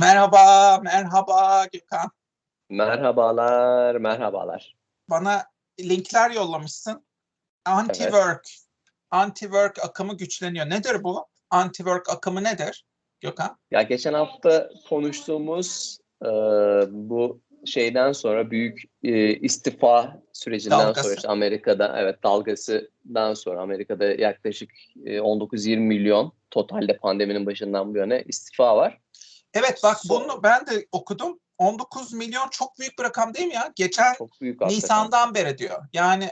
Merhaba, merhaba Gökhan. Merhabalar, merhabalar. Bana linkler yollamışsın. Anti-work, anti-work akımı güçleniyor. Nedir bu? Anti-work akımı nedir Gökhan? Ya geçen hafta konuştuğumuz e, bu şeyden sonra büyük e, istifa sürecinden Dalgası. sonra işte Amerika'da evet dalgasından sonra Amerika'da yaklaşık e, 19-20 milyon totalde pandeminin başından bu yana istifa var. Evet bak bunu ben de okudum. 19 milyon çok büyük bir rakam değil mi ya? Geçen Çok büyük hakikaten. Nisan'dan beri diyor. Yani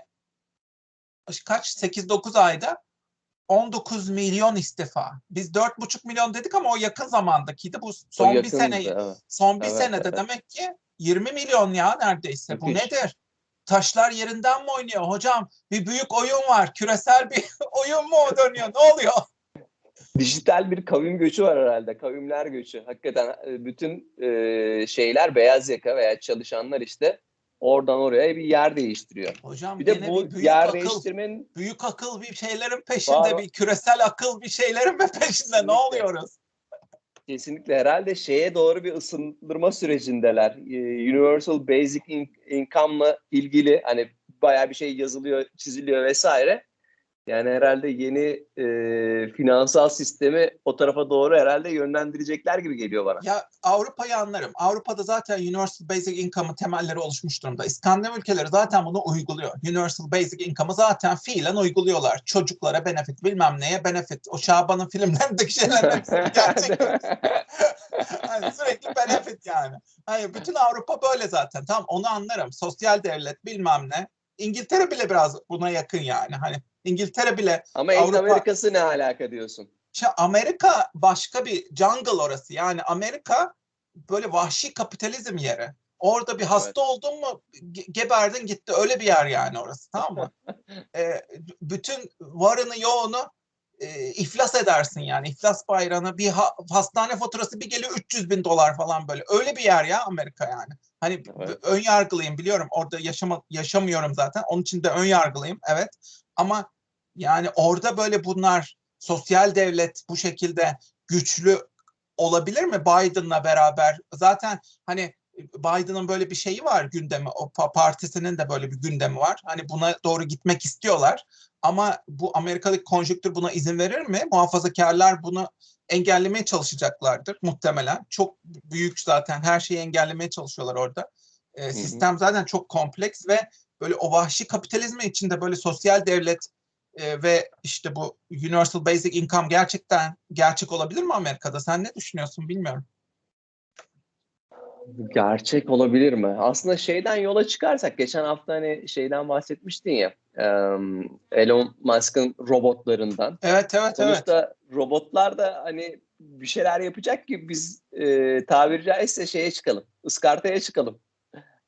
kaç 8-9 ayda 19 milyon istifa. Biz 4,5 milyon dedik ama o yakın zamandakiydi. Bu son bir yakındı, sene evet. son bir Evet, senede evet. demek ki 20 milyon ya neredeyse. Bu Müthiş. nedir? Taşlar yerinden mi oynuyor hocam? Bir büyük oyun var. Küresel bir oyun mu dönüyor? Ne oluyor? Dijital bir kavim göçü var herhalde. Kavimler göçü. Hakikaten e, bütün e, şeyler beyaz yaka veya çalışanlar işte oradan oraya bir yer değiştiriyor. Hocam Bir de bu bir büyük yer akıl, değiştirmenin büyük akıl bir şeylerin peşinde, Var. bir küresel akıl bir şeylerin mi peşinde? Kesinlikle. Ne oluyoruz? kesinlikle herhalde şeye doğru bir ısındırma sürecindeler. Ee, Universal Basic In- Income'la ilgili hani bayağı bir şey yazılıyor, çiziliyor vesaire. Yani herhalde yeni e, finansal sistemi o tarafa doğru herhalde yönlendirecekler gibi geliyor bana. Ya Avrupa'yı anlarım. Avrupa'da zaten Universal Basic Income'ın temelleri oluşmuş durumda. İskandinav ülkeleri zaten bunu uyguluyor. Universal Basic Income'ı zaten fiilen uyguluyorlar. Çocuklara benefit, bilmem neye benefit. O Şaban'ın filmlerindeki şeyler hepsi gerçek. hani sürekli benefit yani. Hani bütün Avrupa böyle zaten. Tamam onu anlarım. Sosyal devlet bilmem ne. İngiltere bile biraz buna yakın yani. Hani İngiltere bile Ama Avrupa- Amerikası ne alaka diyorsun? işte Amerika başka bir jungle orası. Yani Amerika böyle vahşi kapitalizm yeri. Orada bir hasta Evet. oldun mu ge- geberdin gitti. Öyle bir yer yani orası tamam mı? Ee, bütün varını yoğunu e, iflas edersin yani. İflas bayrağına bir ha- hastane faturası bir geliyor 300 bin dolar falan böyle. Öyle bir yer ya Amerika yani. Hani Evet. ön yargılıyım biliyorum. Orada yaşama, yaşamıyorum zaten. Onun için de ön yargılıyım. Evet. Ama yani orada böyle bunlar sosyal devlet bu şekilde güçlü olabilir mi Biden'la beraber? Zaten hani Biden'ın böyle bir şeyi var gündemi. O pa- partisinin de böyle bir gündemi var. Hani buna doğru gitmek istiyorlar. Ama bu Amerika'daki konjonktür buna izin verir mi? Muhafazakarlar bunu engellemeye çalışacaklardır muhtemelen. Çok büyük zaten her şeyi engellemeye çalışıyorlar orada. Hı. sistem zaten çok kompleks ve böyle o vahşi kapitalizmin içinde böyle sosyal devlet e, ve işte bu Universal Basic Income gerçekten gerçek olabilir mi Amerika'da? Sen ne düşünüyorsun bilmiyorum. Gerçek olabilir mi? Aslında şeyden yola çıkarsak geçen hafta hani şeyden bahsetmiştin ya Elon Musk'ın robotlarından. Evet evet evet. Sonuçta robotlar da hani bir şeyler yapacak ki biz e, tabiri caizse şeye çıkalım, ıskartaya çıkalım.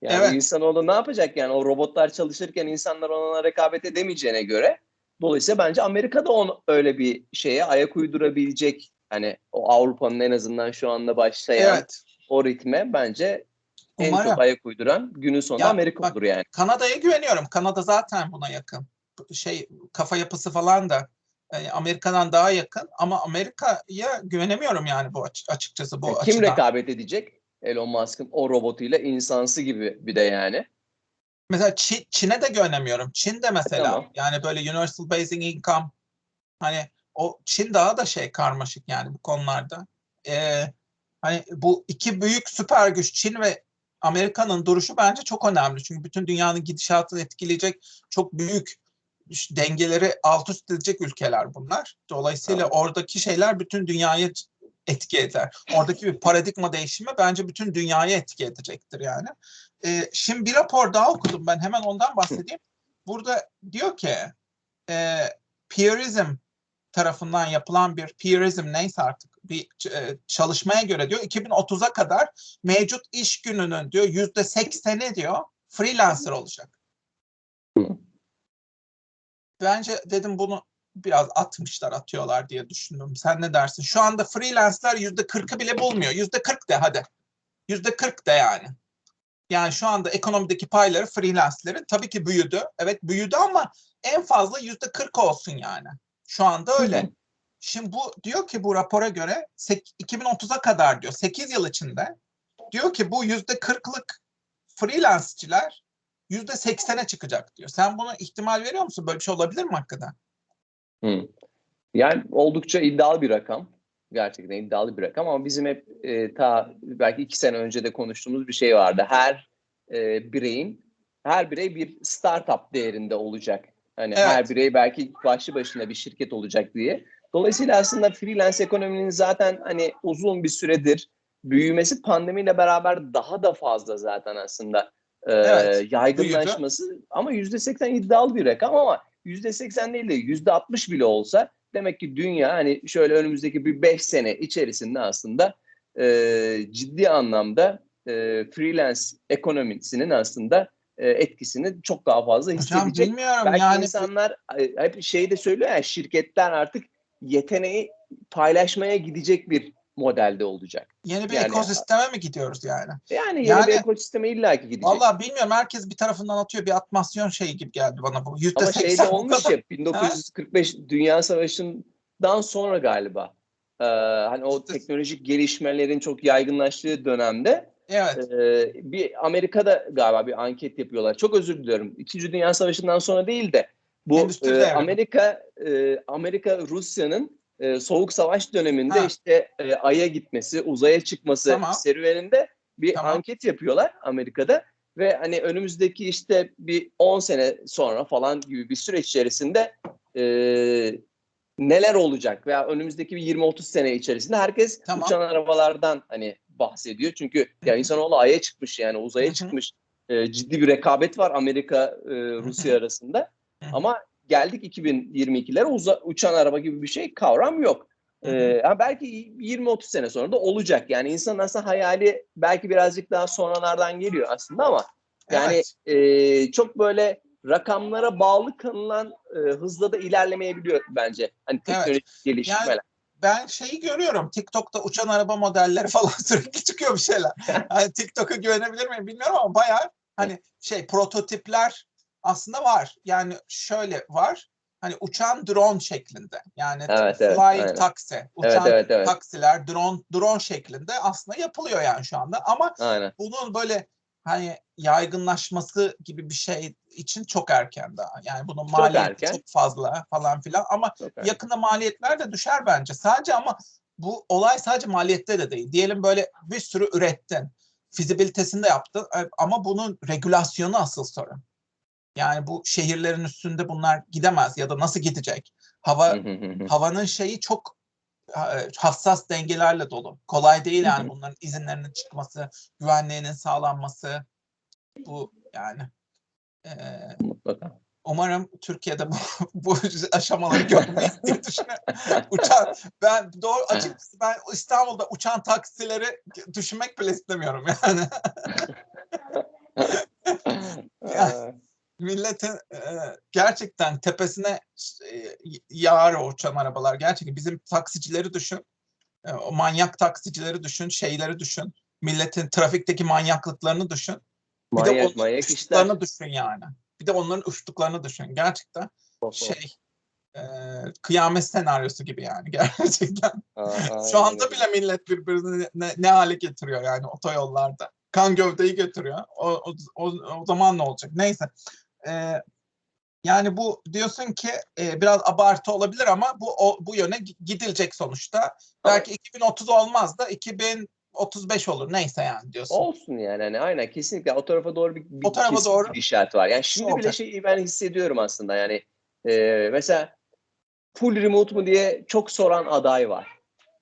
Yani Evet. insanoğlu ne yapacak yani o robotlar çalışırken insanlar ona rekabet edemeyeceğine göre dolayısıyla bence Amerika'da onu öyle bir şeye ayak uydurabilecek hani o Avrupa'nın en azından şu anda başlayan Evet. o ritme bence en Umarım. çok ayak uyduran günün sonunda Ya Amerika bak- olur yani. Kanada'ya güveniyorum. Kanada zaten buna yakın. Şey kafa yapısı falan da e, Amerika'dan daha yakın ama Amerika'ya güvenemiyorum yani bu aç- açıkçası bu Kim açıdan. rekabet edecek? Elon Musk'ın o robotuyla insansı gibi bir de yani. Mesela Çin, Çin'e de güvenemiyorum. Çin de mesela tamam. yani böyle Universal Basic Income hani o Çin daha da şey karmaşık yani bu konularda. Ee, hani bu iki büyük süper güç Çin ve Amerika'nın duruşu bence çok önemli. Çünkü bütün dünyanın gidişatını etkileyecek çok büyük dengeleri alt üst edecek ülkeler bunlar. Dolayısıyla Evet. oradaki şeyler bütün dünyaya ç- etki eder. Oradaki bir paradigma değişimi bence bütün dünyaya etki edecektir yani. Ee, şimdi bir rapor daha okudum ben hemen ondan bahsedeyim. Burada diyor ki e, peerism tarafından yapılan bir peerism neyse artık bir e, çalışmaya göre diyor 2030'a kadar mevcut iş gününün diyor yüzde sekseni diyor freelancer olacak. Bence dedim bunu biraz atmışlar atıyorlar diye düşündüm. Sen ne dersin? Şu anda freelancer yüzde kırkı bile bulmuyor. Yüzde kırk de hadi. Yüzde kırk de yani. Yani şu anda ekonomideki payları freelancerlerin tabii ki büyüdü. Evet büyüdü ama en fazla yüzde kırk olsun yani. Şu anda öyle. Şimdi bu diyor ki bu rapora göre sek- 2030'a kadar diyor 8 yıl içinde diyor ki bu yüzde 40'lık freelance'ciler yüzde 80'e çıkacak diyor. Sen buna ihtimal veriyor musun? Böyle bir şey olabilir mi hakikaten? Hı. Yani oldukça iddialı bir rakam. Gerçekten iddialı bir rakam ama bizim hep e, ta belki iki sene önce de konuştuğumuz bir şey vardı. Her e, bireyin, her birey bir startup değerinde olacak. Hani Evet. her birey belki başlı başına bir şirket olacak diye. Dolayısıyla aslında freelance ekonominin zaten hani uzun bir süredir büyümesi pandemiyle beraber daha da fazla zaten aslında e, Evet, yaygınlaşması. Ama yüzde seksen iddialı bir rakam ama yüzde seksen değil de yüzde altmış bile olsa demek ki dünya hani şöyle önümüzdeki bir beş sene içerisinde aslında e, ciddi anlamda e, freelance ekonomisinin aslında e, etkisini çok daha fazla Hocam hissedecek. bilmiyorum Belki yani insanlar hep şey de söylüyor ya şirketler artık yeteneği paylaşmaya gidecek bir modelde olacak. yeni bir yani- ekosisteme mi gidiyoruz yani? Yani yeni Yani- bir ekosisteme illaki gidecek. Vallahi bilmiyorum herkes bir tarafından atıyor bir atmasyon şeyi gibi geldi bana bu. Yüzde Ama şeyde 80 olmuş ya 1945 Dünya Savaşı'ndan sonra galiba. Ee, hani o İşte- teknolojik gelişmelerin çok yaygınlaştığı dönemde Evet. e, bir Amerika'da galiba bir anket yapıyorlar. Çok özür diliyorum. İkinci Dünya Savaşı'ndan sonra değil de bu Endüstri e. Amerika e, Amerika Rusya'nın e, soğuk savaş döneminde Ha. işte e, Ay'a gitmesi, uzaya çıkması Tamam. serüveninde bir Tamam. anket yapıyorlar Amerika'da ve hani önümüzdeki işte bir 10 sene sonra falan gibi bir süreç içerisinde e, neler olacak veya önümüzdeki bir 20-30 sene içerisinde herkes Tamam. uçan arabalardan hani bahsediyor. Çünkü ya insanoğlu Ay'a çıkmış yani uzaya çıkmış. E, ciddi bir rekabet var Amerika e, Rusya arasında. Ama geldik 2022'lere uza- uçan araba gibi bir şey kavram yok. Ee, belki 20-30 sene sonra da olacak. Yani insanın aslında hayali belki birazcık daha sonralardan geliyor aslında ama yani Evet. e, çok böyle rakamlara bağlı kanılan e, hızla da ilerlemeyebiliyor bence. Hani teknolojik gelişmeler. Yani ben şeyi görüyorum. TikTok'ta uçan araba modelleri falan sürekli çıkıyor bir şeyler. Hani TikTok'a güvenebilir miyim bilmiyorum ama bayağı hani şey prototipler aslında var. Yani şöyle var. Hani uçan drone şeklinde. Yani Evet, evet, flying aynen. taxi. evet Uçan evet evet. taksiler drone drone şeklinde aslında yapılıyor yani şu anda. Ama Aynen. bunun böyle hani yaygınlaşması gibi bir şey için çok erken daha. Yani bunun Çok maliyeti erken. çok fazla falan filan ama Çok yakında maliyetler de düşer bence. Sadece ama bu olay sadece maliyette de değil. Diyelim böyle bir sürü ürettin. Fizibilitesini de yaptın e, ama bunun regülasyonu asıl sorun. Yani bu şehirlerin üstünde bunlar gidemez ya da nasıl gidecek? Hava havanın şeyi çok e, hassas dengelerle dolu. Kolay değil yani bunların izinlerinin çıkması, güvenliğinin sağlanması. Bu yani e, Mutlaka. umarım Türkiye'de bu, bu aşamaları görmeyiz diye düşünüyorum. Uçan, ben doğru açıkçası ben İstanbul'da uçan taksileri düşünmek bile istemiyorum yani. Ee, Milletin e, gerçekten tepesine e, yağar o uçan arabalar. Gerçekten bizim taksicileri düşün. E, o manyak taksicileri düşün, şeyleri düşün. Milletin trafikteki manyaklıklarını düşün. Bir de manyak onların manyak işler. uçtuklarını düşün yani. Bir de onların uçtuklarını düşün. Gerçekten şey e, kıyamet senaryosu gibi yani gerçekten. Aa, Şu anda bile millet birbirini ne, ne hale getiriyor yani otoyollarda. Kan gövdeyi götürüyor. O, o, o, o zaman ne olacak? Neyse. Ee, yani bu diyorsun ki e, biraz abartı olabilir ama bu o, bu yöne gi- gidilecek sonuçta. Belki 2030 olmaz da 2035 olur. Neyse yani diyorsun. Olsun yani hani aynen kesinlikle o tarafa doğru bir, bir O tarafa doğru. bir işaret var. Yani şimdi bile şeyi ben hissediyorum aslında yani e, mesela full remote mu diye çok soran aday var.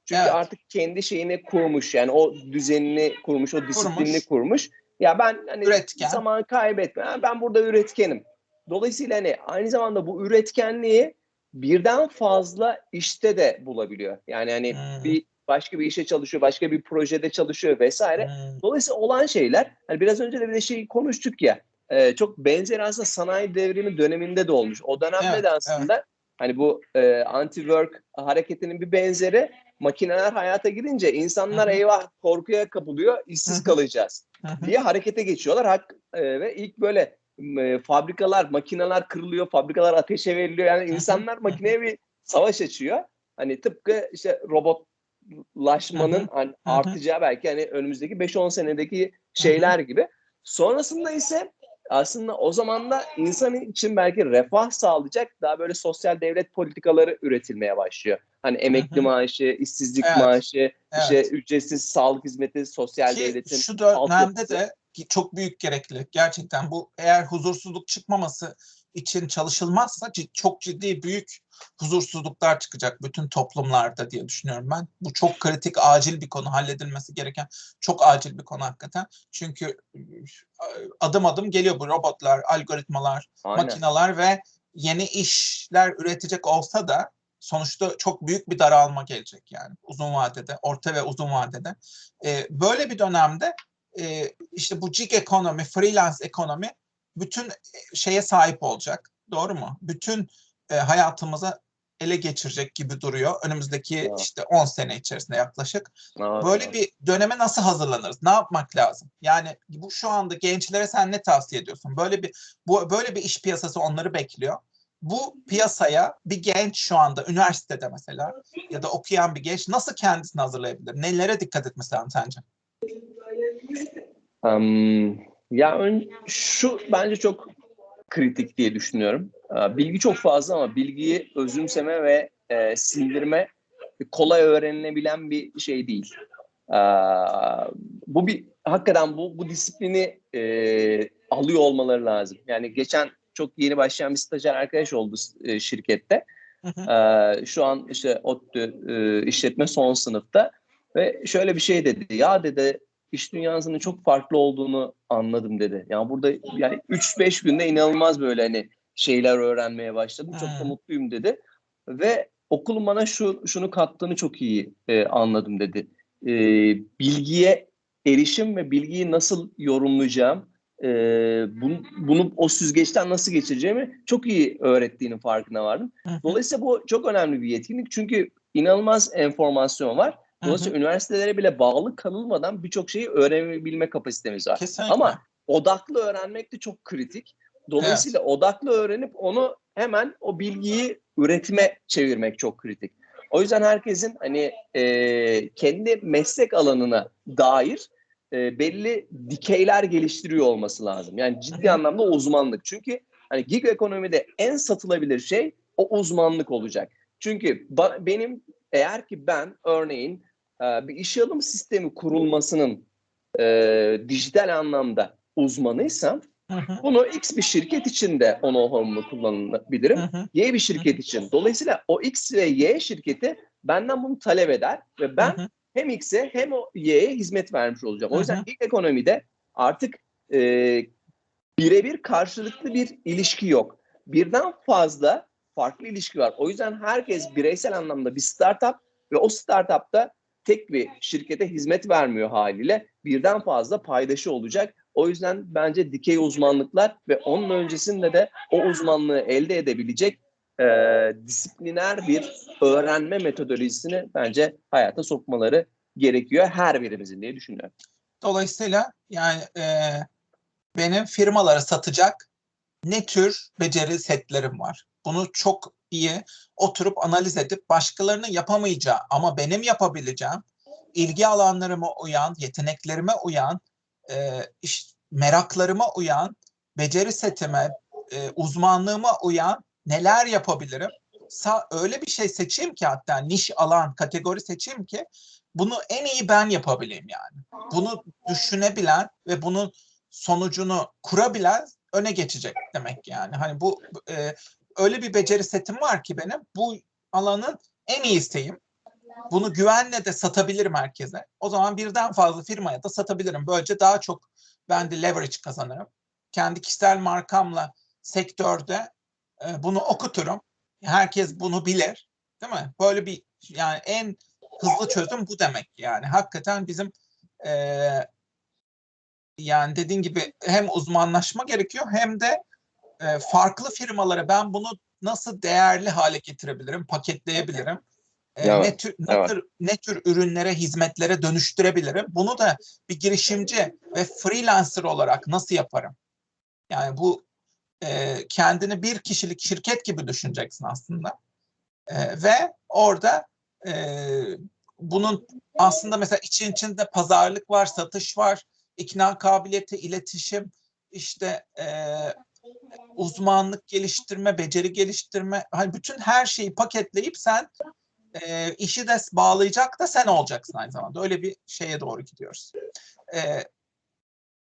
Çünkü Evet. artık kendi şeyini kurmuş yani o düzenini kurmuş, o disiplinini Kurmuş. kurmuş. Ya ben hani Üretken. zaman kaybetme. ha, Ben burada üretkenim. Dolayısıyla hani aynı zamanda bu üretkenliği birden fazla işte de bulabiliyor. Yani hani Hmm. bir başka bir işe çalışıyor, başka bir projede çalışıyor vesaire. Hmm, Dolayısıyla olan şeyler, hani biraz önce de bir de şey konuştuk ya, e, çok benzer aslında sanayi devrimi döneminde de olmuş. O dönemde Evet, de aslında hani bu e, anti-work hareketinin bir benzeri makineler hayata girince insanlar Hı hı. eyvah korkuya kapılıyor, işsiz kalacağız. Diye harekete geçiyorlar. Hak, e, ve ilk böyle e, fabrikalar, makineler kırılıyor, fabrikalar ateşe veriliyor. Yani insanlar makineye bir savaş açıyor. Hani tıpkı işte robotlaşmanın hani artacağı belki hani önümüzdeki 5-10 senedeki şeyler gibi. Sonrasında ise aslında o zaman da insan için belki refah sağlayacak daha böyle sosyal devlet politikaları üretilmeye başlıyor. Hani emekli maaşı, işsizlik Evet, maaşı, işte Evet. ücretsiz sağlık hizmeti, sosyal Ki devletin şu dönemde de çok büyük gereklilik gerçekten bu eğer huzursuzluk çıkmaması için çalışılmazsa çok ciddi büyük huzursuzluklar çıkacak bütün toplumlarda diye düşünüyorum ben. Bu çok kritik, acil bir konu, halledilmesi gereken çok acil bir konu hakikaten. Çünkü e, adım adım geliyor bu robotlar, algoritmalar, Aynen. makineler ve yeni işler üretecek olsa da sonuçta çok büyük bir daralma gelecek yani uzun vadede, orta ve uzun vadede. Ee, böyle bir dönemde e, işte bu gig ekonomi, freelance ekonomi bütün e, şeye sahip olacak. Doğru mu? Bütün e, hayatımıza ele geçirecek gibi duruyor. Önümüzdeki Evet. işte 10 sene içerisinde yaklaşık. Aynen. Böyle bir döneme nasıl hazırlanırız? Ne yapmak lazım? Yani bu şu anda gençlere sen ne tavsiye ediyorsun? Böyle bir bu böyle bir iş piyasası onları bekliyor. Bu piyasaya bir genç şu anda üniversitede mesela ya da okuyan bir genç nasıl kendisini hazırlayabilir? Nelere dikkat etmesi lazım sence? Am, ya ön, şu bence çok kritik diye düşünüyorum. Bilgi çok fazla ama bilgiyi özümseme ve e, sindirme kolay öğrenilebilen bir şey değil. Aa, bu bir hakikaten bu bu disiplini e, alıyor olmaları lazım. Yani geçen çok yeni başlayan bir stajyer arkadaş oldu e, şirkette. Ee, şu an işte ODTÜ e, işletme son sınıfta ve şöyle bir şey dedi. Ya dedi iş dünyasının çok farklı olduğunu anladım dedi. Yani burada yani 3-5 günde inanılmaz böyle hani şeyler öğrenmeye başladım. Çok da mutluyum dedi. Ve okulun bana şu şunu kattığını çok iyi e, anladım dedi. E, bilgiye erişim ve bilgiyi nasıl yorumlayacağım, e, bunu, bunu o süzgeçten nasıl geçireceğimi çok iyi öğrettiğinin farkına vardım. Dolayısıyla bu çok önemli bir yetkinlik çünkü inanılmaz enformasyon var. Dolayısıyla üniversitelere bile bağlı kalınmadan birçok şeyi öğrenebilme kapasitemiz var. Kesinlikle. Ama odaklı öğrenmek de çok kritik. Dolayısıyla odaklı öğrenip onu hemen o bilgiyi üretime çevirmek çok kritik. O yüzden herkesin hani e, kendi meslek alanına dair e, belli dikeyler geliştiriyor olması lazım. Yani ciddi anlamda uzmanlık. Çünkü hani gig ekonomide en satılabilir şey o uzmanlık olacak. Çünkü benim eğer ki ben örneğin e, bir işe alım sistemi kurulmasının e, dijital anlamda uzmanıysam bunu X bir şirket için de o know-how'umu kullanabilirim. Y bir şirket için. Dolayısıyla o X ve Y şirketi benden bunu talep eder ve ben. Hem X'e hem o Y'ye hizmet vermiş olacağım. O yüzden hı. gig ekonomide artık e, birebir karşılıklı bir ilişki yok. Birden fazla farklı ilişki var. O yüzden herkes bireysel anlamda bir startup ve o startupta tek bir şirkete hizmet vermiyor haliyle. Birden fazla paydaşı olacak. O yüzden bence dikey uzmanlıklar ve onun öncesinde de o uzmanlığı elde edebilecek e, disipliner bir öğrenme metodolojisini bence hayata sokmaları gerekiyor her birimizin diye düşünüyorum. Dolayısıyla yani e, benim firmalara satacak ne tür beceri setlerim var? Bunu çok iyi oturup analiz edip başkalarının yapamayacağı ama benim yapabileceğim ilgi alanlarıma uyan, yeteneklerime uyan, e, iş, meraklarıma uyan, beceri setime, e, uzmanlığıma uyan neler yapabilirim? Sa öyle bir şey seçeyim ki hatta niş alan, kategori seçeyim ki bunu en iyi ben yapabileyim yani. Bunu düşünebilen ve bunun sonucunu kurabilen öne geçecek demek yani. Hani bu e, öyle bir beceri setim var ki benim bu alanın en iyisiyim. Bunu güvenle de satabilirim herkese. O zaman birden fazla firmaya da satabilirim. Böylece daha çok ben de leverage kazanırım. Kendi kişisel markamla sektörde e, bunu okuturum. Herkes bunu bilir. Değil mi? Böyle bir yani en hızlı çözüm bu demek yani. Hakikaten bizim e, yani dediğin gibi hem uzmanlaşma gerekiyor hem de e, farklı firmalara ben bunu nasıl değerli hale getirebilirim, paketleyebilirim. E, Evet, ne tür ne evet. tür ne tür ürünlere, hizmetlere dönüştürebilirim? Bunu da bir girişimci ve freelancer olarak nasıl yaparım? Yani bu e, kendini bir kişilik şirket gibi düşüneceksin aslında. E, ve orada e, bunun aslında mesela için içinde pazarlık var, satış var, ikna kabiliyeti, iletişim, işte e, uzmanlık geliştirme, beceri geliştirme, hani bütün her şeyi paketleyip sen e, işi de bağlayacak da sen olacaksın aynı zamanda. Öyle bir şeye doğru gidiyoruz. E,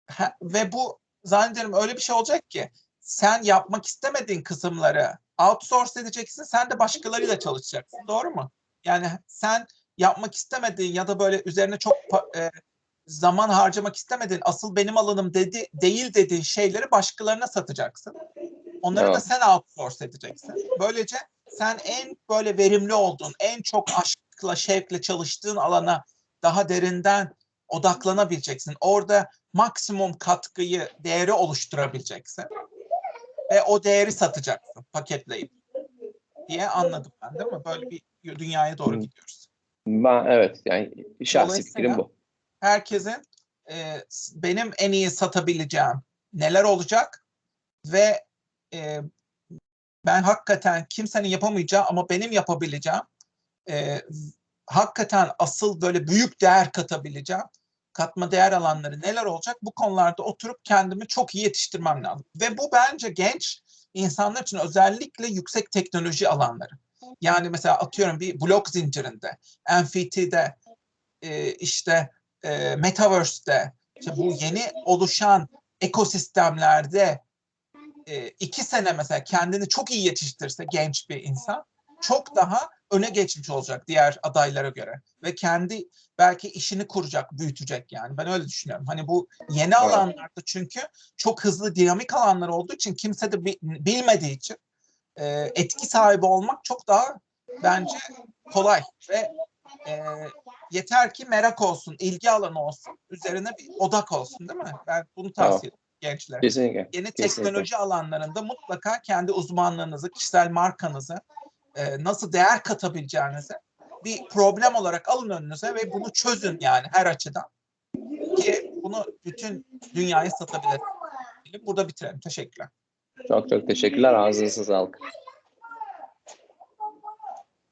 ha- ve bu zannederim öyle bir şey olacak ki sen yapmak istemediğin kısımları outsource edeceksin, sen de başkalarıyla çalışacaksın. Doğru mu? Yani sen yapmak istemediğin ya da böyle üzerine çok e, zaman harcamak istemediğin, asıl benim alanım dedi değil dediğin şeyleri başkalarına satacaksın. Onları da Evet. sen outsource edeceksin. Böylece sen en böyle verimli olduğun, en çok aşkla, şevkle çalıştığın alana daha derinden odaklanabileceksin. Orada maksimum katkıyı, değeri oluşturabileceksin. Ve o değeri satacaksın paketleyip diye anladım ben değil mi? Böyle bir dünyaya doğru gidiyoruz. Ben evet yani şahsi fikrim bu. herkesin e, benim en iyi satabileceğim neler olacak ve e, ben hakikaten kimsenin yapamayacağı ama benim yapabileceğim e, hakikaten asıl böyle büyük değer katabileceğim katma değer alanları neler olacak bu konularda oturup kendimi çok iyi yetiştirmem lazım. Ve bu bence genç insanlar için özellikle yüksek teknoloji alanları. Yani mesela atıyorum bir blok zincirinde, NFT'de, e, işte e, Metaverse'de, işte bu yeni oluşan ekosistemlerde e, iki sene mesela kendini çok iyi yetiştirse genç bir insan çok daha öne geçmiş olacak diğer adaylara göre ve kendi belki işini kuracak, büyütecek yani. Ben öyle düşünüyorum. Hani bu yeni Evet. alanlarda çünkü çok hızlı dinamik alanlar olduğu için kimse de bi- bilmediği için e, etki sahibi olmak çok daha bence kolay ve e, yeter ki merak olsun, ilgi alanı olsun, üzerine bir odak olsun değil mi? Ben bunu tavsiye ederim gençlere. Kesinlikle. Yeni kesinlikle. teknoloji alanlarında mutlaka kendi uzmanlığınızı, kişisel markanızı e, nasıl değer katabileceğinizi bir problem olarak alın önünüze ve bunu çözün yani her açıdan. Ki bunu bütün dünyaya satabilirsiniz. Burada bitirelim. Teşekkürler. Çok çok teşekkürler. Ağzınıza sağlık.